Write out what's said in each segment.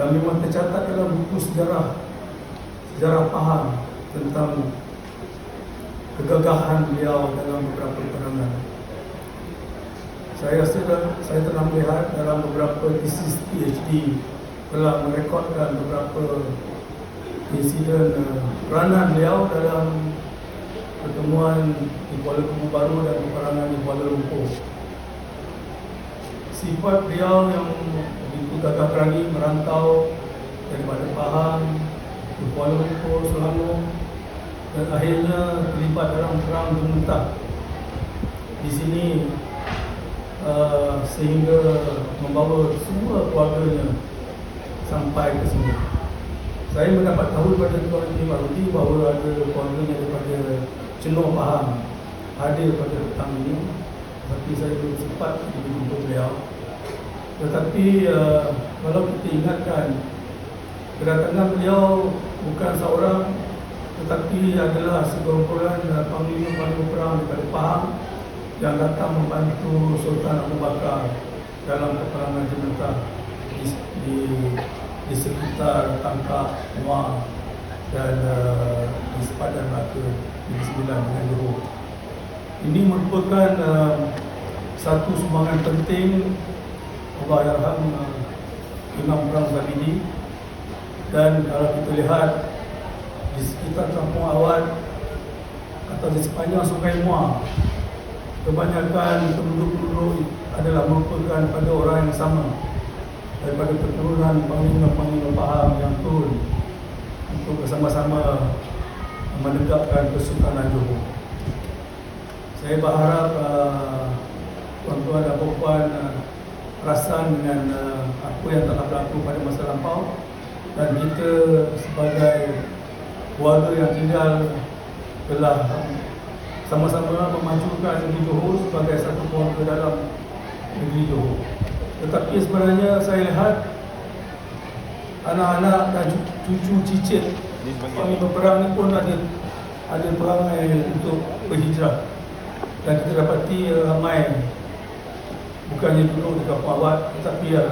dan memang tercatat dalam buku sejarah sejarah paham tentang kegagahan beliau dalam beberapa peperangan. Saya rasa saya telah melihat dalam beberapa tesis PhD telah merekodkan beberapa insiden uh, peranan beliau dalam pertemuan di Kuala Lumpur Baru dan peperangan di Kuala Lumpur. Sifat beliau yang begitu gagah berani merantau daripada Pahang ke Kuala Lumpur, Selangor dan akhirnya terlibat dalam perang Gementah. Di sini uh, sehingga membawa semua keluarganya sampai ke sini. Saya mendapat tahu daripada Tuan Haji Marudi bahawa ada keluarganya daripada Cenor Pahang hadir pada petang ini tapi saya belum sempat menjumpa beliau tetapi uh, kalau kita ingatkan kedatangan beliau bukan seorang tetapi adalah segerombolan uh, panglima-panglima perang daripada Pahang yang datang membantu Sultan Abu Bakar dalam peperangan Jementah di, di, di sekitar Tangkap, Muar dan uh, di sepadan Melaka di Sembilan dengan. Ini merupakan uh, satu sumbangan penting Allah Yarham Imam Perang Zabidi dan kalau kita lihat di sekitar kampung awal atau di sepanjang sungai Muar kebanyakan penduduk-penduduk adalah merupakan pada orang yang sama daripada keturunan panglima-panglima Pahang yang turun untuk bersama-sama menegakkan Kesultanan Johor. Saya berharap uh, tuan-tuan dan puan uh, perasan dengan uh, apa yang telah berlaku pada masa lampau dan kita sebagai keluarga yang tinggal telah sama-sama memajukan negeri Johor sebagai satu keluarga dalam negeri Johor. Tetapi sebenarnya saya lihat anak-anak dan cucu cicit kami berperang ni pun ada ada perangai untuk berhijrah dan kita dapati ramai bukannya duduk di kampung awat tetapi ya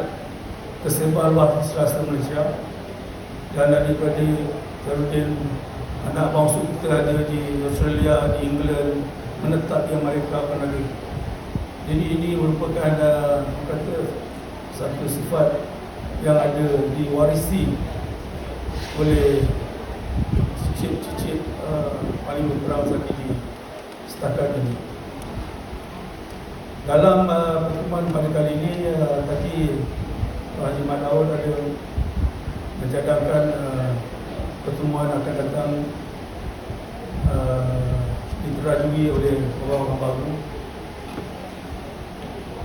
tersebar luar di selasa Malaysia. Dan adik-adik Terudin anak bangsa kita ada di Australia, di England menetap di Amerika pun ada jadi ini merupakan uh, kata satu sifat yang ada diwarisi oleh cicit-cicit uh, paling berperang saat ini setakat ini. Dalam uh, pertemuan pada kali ini uh, tadi Haji Mat Daud ada mencadangkan uh, pertemuan akan datang uh, oleh orang-orang baru.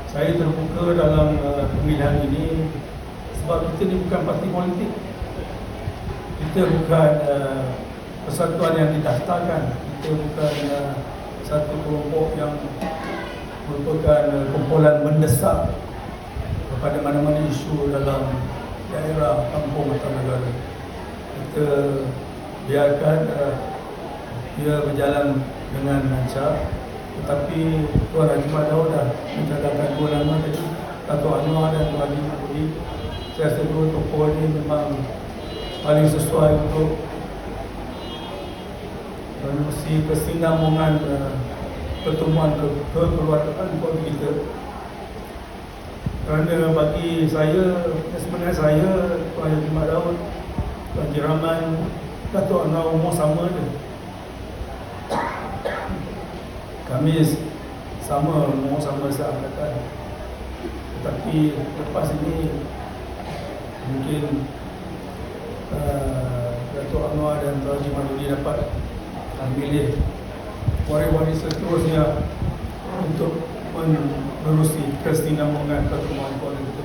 Saya terbuka dalam uh, pemilihan ini sebab kita ni bukan parti politik kita bukan uh, persatuan yang didaftarkan kita bukan uh, satu kelompok yang merupakan uh, kumpulan mendesak kepada mana-mana isu dalam daerah kampung atau negara. Kita biarkan uh, dia berjalan dengan lancar tetapi Tuan Haji Mat Daud dah mencadangkan dua nama tadi Dato' Anwar dan Tuan Haji Mahmudi. Saya rasa dua tokoh ini memang paling sesuai untuk menerusi kesinambungan uh, pertemuan ke kekeluargaan pun kita. Kerana bagi saya sebenarnya saya Tuan Haji Mat Daud Tuan Haji Rahman Dato' Anwar umur sama je kami sama umur sama seangkatan tetapi lepas ini mungkin uh, Dato' Anwar dan Tuan Haji Maduri dapat memilih waris-waris seterusnya untuk menerusi kesinambungan pertemuan politik